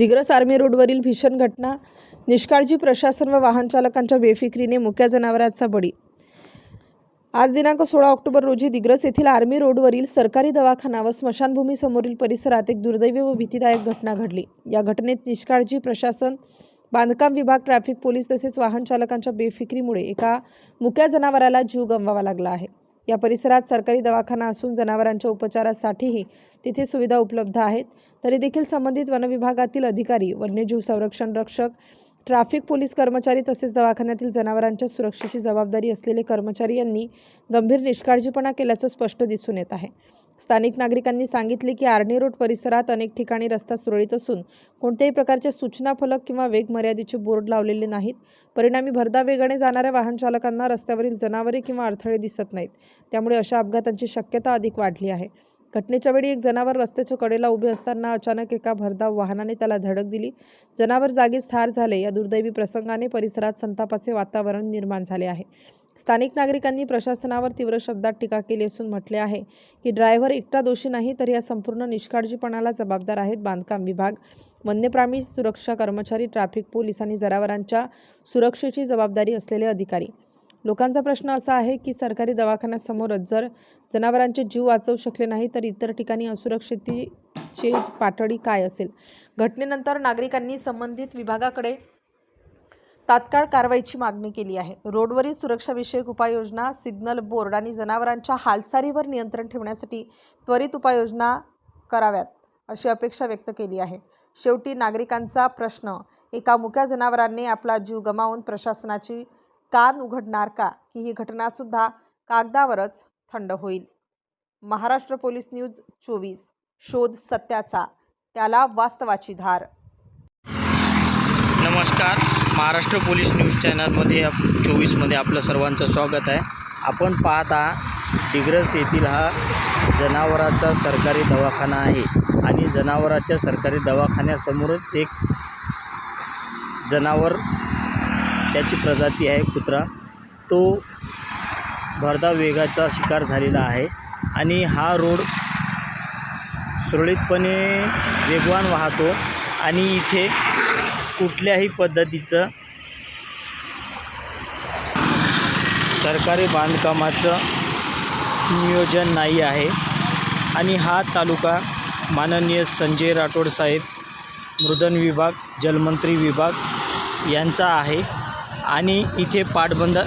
Digras army रोडवरील भीषण घटना निष्काळजी प्रशासन व वाहन चालकांच्या बेफिक्रीने मुक्या जनावरांचा बळी. आज दिनांक सोळा ऑक्टोबर रोजी दिग्रस येथील आर्मी रोडवरील सरकारी दवाखाना व स्मशानभूमीसमोरील परिसरात एक दुर्दैवी व भीतीदायक घटना घडली. या घटनेत निष्काळजी प्रशासन बांधकाम विभाग ट्रॅफिक पोलीस तसेच वाहन चालकांच्या बेफिक्रीमुळे एका मुक्या जनावराला जीव गमवावा लागला आहे. या परिसरात सरकारी दवाखाना असून जनावरांच्या उपचारासाठीही तिथे सुविधा उपलब्ध आहेत. तरी देखील संबंधित वनविभागातील अधिकारी वन्यजीव संरक्षण रक्षक ट्रॅफिक पोलीस कर्मचारी तसेच दवाखान्यातील जनावरांच्या सुरक्षेची जबाबदारी असलेले कर्मचारी यांनी गंभीर निष्काळजीपणा केल्याचं स्पष्ट दिसून येत आहे. स्थानिक नागरिकांनी सांगितले की आर्णी रोड परिसरात अनेक ठिकाणी रस्ता सुरळीत असून कोणत्याही प्रकारचे सूचना फलक किंवा वेग मर्यादेचे बोर्ड लावलेले नाहीत. परिणामी भरदा वेगाने जाणाऱ्या वाहन चालकांना रस्त्यावरील जनावरे किंवा अडथळे दिसत नाहीत. त्यामुळे अशा अपघातांची शक्यता अधिक वाढली आहे. घटनेच्या वेळी एक जनावर रस्त्याच्या कडेला उभे असताना अचानक एका भरधाव वाहनाने त्याला धडक दिली. जनावर जागीच ठार झाले. या दुर्दैवी प्रसंगाने परिसरात संतापाचे वातावरण निर्माण झाले आहे. स्थानिक नागरिकांनी प्रशासनावर तीव्र शब्दात टीका केली असून म्हटले आहे की ड्रायव्हर एकटा दोषी नाही तर या संपूर्ण निष्काळजीपणाला जबाबदार आहेत बांधकाम विभाग वन्यप्राणी सुरक्षा कर्मचारी ट्रॅफिक पोलीस आणि जनावरांच्या सुरक्षेची जबाबदारी असलेले अधिकारी. लोकांचा प्रश्न असा आहे की सरकारी दवाखान्यासमोरच जर जनावरांचे जीव वाचवू शकले नाही तर इतर ठिकाणी असुरक्षिततेची पातळी काय असेल? घटनेनंतर नागरिकांनी संबंधित विभागाकडे तात्काळ कारवाईची मागणी केली आहे. रोडवरील सुरक्षाविषयक उपाययोजना सिग्नल बोर्ड आणि जनावरांच्या हालचालीवर नियंत्रण ठेवण्यासाठी त्वरित उपाययोजना कराव्यात अशी अपेक्षा व्यक्त केली आहे. शेवटी नागरिकांचा प्रश्न एका मुक्या जनावरांनी आपला जीव गमावून प्रशासनाची कान उघडणार का? की ही घटनासुद्धा कागदावरच थंड होईल? महाराष्ट्र पोलीस न्यूज चोवीस शोध सत्याचा त्याला वास्तवाची धार. नमस्कार. महाराष्ट्र पोलीस न्यूज चॅनलमध्ये आप चोवीसमध्ये आपलं सर्वांचं स्वागत आहे. आपण पाहता डिग्रस येथील हा जनावराचा सरकारी दवाखाना आहे आणि जनावराच्या सरकारी दवाखान्यासमोरच एक जनावर त्याची प्रजाती आहे कुत्रा. तो भरधाव वेगाचा शिकार झालेला आहे आणि हा रोड सुरळीतपणे वेगवान वाहतो आणि इथे कुठल्याही पद्धतीचं सरकारी बांधकामाचं नियोजन नाही आहे. आणि हा तालुका माननीय संजय राठोड साहेब मृदन विभाग जलमंत्री विभाग यांचा आहे. आणि इथे पाठबंद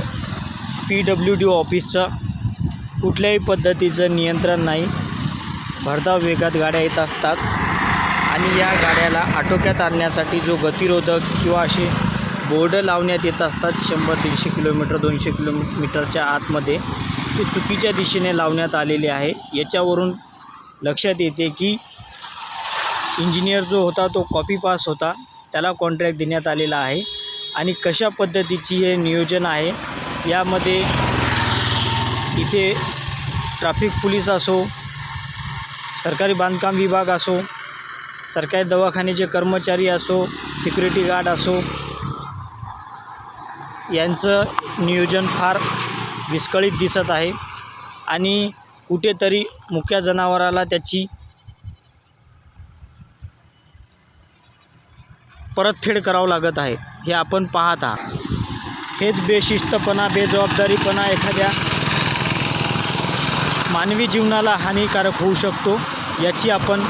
पी डब्ल्यू डी ऑफिसचं कुठल्याही पद्धतीचं नियंत्रण नाही. भरधाव वेगात गाड्या येत असतात. आणि या गाड्याला आटोक्यात आणण्यासाठी जो गतिरोधक किंवा असे बोर्ड लावण्यात येत असतात शंभर दीडशे किलोमीटर दोनशे किलोमीटरच्या आतमध्ये ते चुकीच्या दिशेने लावण्यात आलेले आहे. याच्यावरून लक्षात येते की इंजिनियर जो होता तो कॉपी पास होता. त्याला कॉन्ट्रॅक्ट देण्यात आलेला आहे आणि कशा पद्धतीची हे नियोजन आहे यामध्ये इथे ट्रॅफिक पोलीस असो सरकारी बांधकाम विभाग असो सरकारी दवाखान्याचे कर्मचारी असो सिक्युरिटी गार्ड असो यांचं नियोजन फार विस्कळीत दिसत आहे. आणि कुठेतरी मुक्या जनावराला त्याची परतफेड करावं लागत आहे. हे आपण पाहत आहात. हेच बेशिस्तपणा बेजबाबदारीपणा एखाद्या मानवी जीवनाला हानिकारक होऊ शकतो याची आपण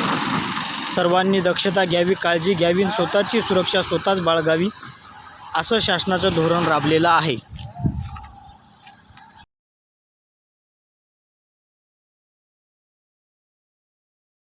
सर्वांनी दक्षता घ्यावी काळजी घ्यावी आणि स्वतःची सुरक्षा स्वतःच बाळगावी असं शासनाचं धोरण राबलेलं आहे.